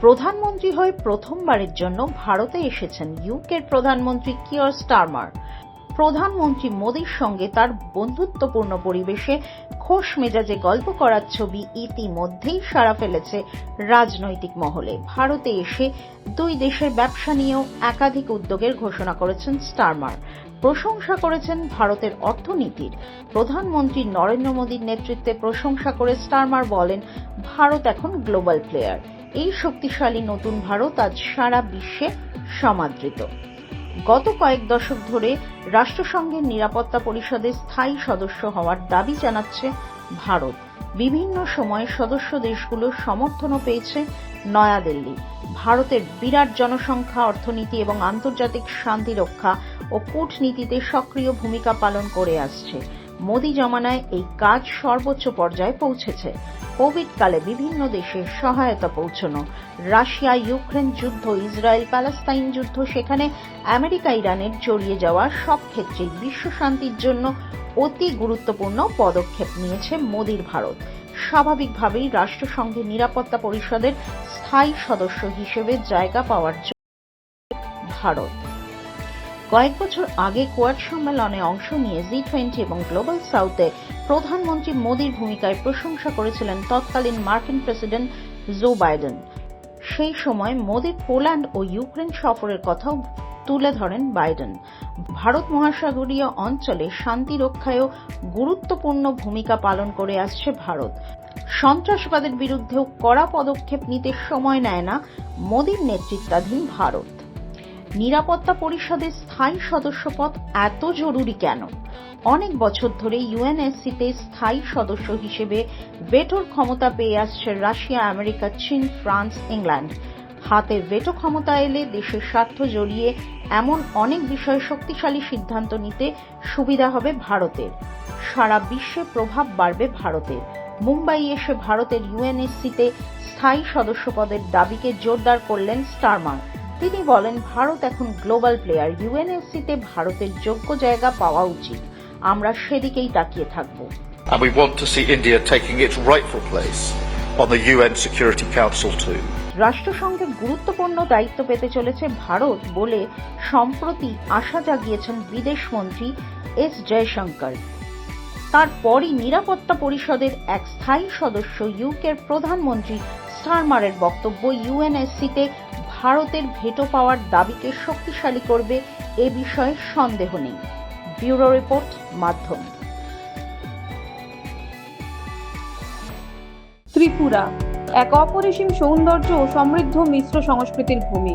প্রধানমন্ত্রী হয়ে প্রথমবারের জন্য ভারতে এসেছেন ইউকের প্রধানমন্ত্রী কিয়র স্টারমার। প্রধানমন্ত্রী মোদীর সঙ্গে তার বন্ধুত্বপূর্ণ পরিবেশে খোশ মেজাজে গল্প করার ছবি ইতিমধ্যেই সাড়া ফেলেছে রাজনৈতিক মহলে। ভারতে এসে দুই দেশের ব্যবসা নিয়েও একাধিক উদ্যোগের ঘোষণা করেছেন স্টারমার। প্রশংসা করেছেন ভারতের অর্থনীতির। প্রধানমন্ত্রী নরেন্দ্র মোদীর নেতৃত্বে প্রশংসা করে স্টারমার বলেন, ভারত এখন গ্লোবাল প্লেয়ার। এই শক্তিশালী নতুন ভারত আজ সারা বিশ্বে সমাদৃত। গত কয়েক দশক ধরে রাষ্ট্রসংঘের নিরাপত্তা পরিষদের স্থায়ী সদস্য হওয়ার দাবি জানাচ্ছে ভারত। বিভিন্ন সময়ে সদস্য দেশগুলোর সমর্থনও পেয়েছে নয়াদিল্লি। ভারতের বিরাট জনসংখ্যা, অর্থনীতি এবং আন্তর্জাতিক শান্তি রক্ষা ও কূটনীতিতে সক্রিয় ভূমিকা পালন করে আসছে। মোদি জমানায় এই কাজ সর্বোচ্চ পর্যায়ে পৌঁছেছে। কোভিডকালে বিভিন্ন দেশে সহায়তা পৌঁছানো। রাশিয়া, ইউক্রেন যুদ্ধ, ইসরায়েল, প্যালেস্তাইন যুদ্ধ, সেখানে আমেরিকা, ইরানের জড়িয়ে যাওয়া সব ক্ষেত্রেই বিশ্ব শান্তির জন্য অতি গুরুত্বপূর্ণ পদক্ষেপ নিয়েছে মোদির ভারত। স্বাভাবিকভাবেই রাষ্ট্রসংঘের নিরাপত্তা পরিষদের স্থায়ী সদস্য হিসেবে জায়গা পাওয়ার জন্য ভারত। কয়েক বছর আগে কোয়াড সম্মেলনে অংশ নিয়ে জি টোয়েন্টি এবং গ্লোবাল সাউথে প্রধানমন্ত্রী মোদীর ভূমিকায় প্রশংসা করেছিলেন তৎকালীন মার্কিন প্রেসিডেন্ট জো বাইডেন। সেই সময় মোদীর পোল্যান্ড ও ইউক্রেন সফরের কথাও তুলে ধরেন বাইডেন। ভারত মহাসাগরীয় অঞ্চলে শান্তি রক্ষায়ও গুরুত্বপূর্ণ ভূমিকা পালন করে আসছে ভারত। সন্ত্রাসবাদের বিরুদ্ধেও কড়া পদক্ষেপ নিতে সময় নেয় না মোদীর নেতৃত্বাধীন ভারত। নিরাপত্তা পরিষদের স্থায়ী সদস্যপদ এত জরুরি কেন? অনেক বছর ধরে ইউএনএসসিতে স্থায়ী সদস্য হিসেবে ভেটোর ক্ষমতা পেয়ে আসছে রাশিয়া, আমেরিকা, চীন, ফ্রান্স, ইংল্যান্ড। হাতে ভেটো ক্ষমতা এলে দেশের স্বার্থ জড়িয়ে এমন অনেক বিষয়ে শক্তিশালী সিদ্ধান্ত নিতে সুবিধা হবে ভারতের। সারা বিশ্বে প্রভাব বাড়বে ভারতের। মুম্বাই এসে ভারতের ইউএনএসসিতে স্থায়ী সদস্যপদের দাবিকে জোরদার করলেন স্টারমার তিনি বলেন ভারত এখন গ্লোবাল প্লেয়ার ইউএনএসসিতে ভারতের যোগ্য জায়গা পাওয়া উচিত। আমরা সেদিকেই তাকিয়ে থাকব। And we want to see India taking its rightful place on the UN Security Council too. রাষ্ট্রসংঘের গুরুত্বপূর্ণ দায়িত্ব পেতে চলেছে ভারত বলে সম্প্রতি আশা জাগিয়েছেন বিদেশমন্ত্রী এস জয়শঙ্কর। তারপরই নিরাপত্তা পরিষদের এক স্থায়ী সদস্য ইউকের প্রধানমন্ত্রী স্টারমারের বক্তব্য ইউএনএসসিতে ভারতের ভেটো পাওয়ার দাবিকে শক্তিশালী করবে এ বিষয়ে সন্দেহ নেই। ব্যুরো রিপোর্ট, মাধ্যম। ত্রিপুরা, এক অপরিসীম সৌন্দর্য ও সমৃদ্ধ মিশ্র সংস্কৃতির ভূমি।